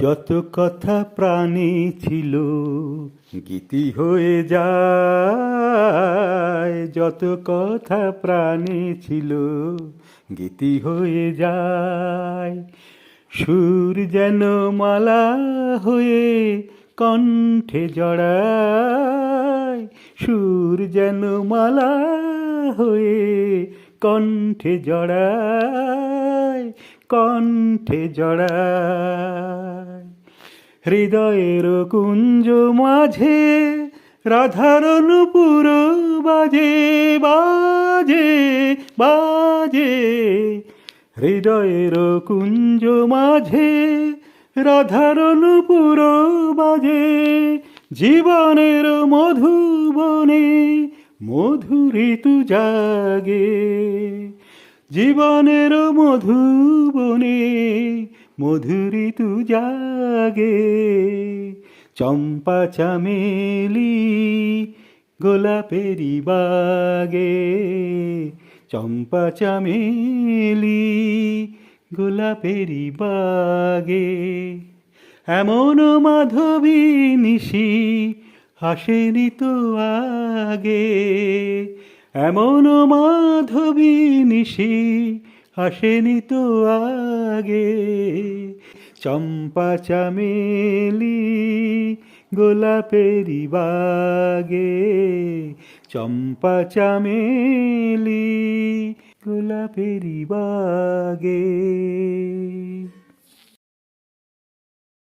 যত কথা প্রাণী ছিল, গীতি হয়ে যায়। যত কথা প্রাণী ছিল, গীতি হয়ে যায়। সুর যেন মালা হয়ে কণ্ঠে জড়ায়। সুর যেন মালা হয়ে কণ্ঠে জড়ায় কণ্ঠে জড়ায়। হৃদয়ের কুঞ্জ মাঝে রাধার নুপুর বাজে বাজে বাজে। হৃদয়ের কুঞ্জ মাঝে রাধার নুপুর বাজে। জীবনের মধুবনে মধু ঋতু জাগে। জীবনের মধুবনে মধু ঋতু জাগে, চম্পা চামেলি গোলাপেরি বাগে, চম্পা চামেলি গোলাপেরি বাগে। এমন মাধবী নিশি হাসেনি তো আগে, এমন মাধবী নিশি হাসেনি তো আগে। চম্পা চামেলি গোলাপেরি বাগে। চম্পা চামেলি গোলাপেরি বাগে।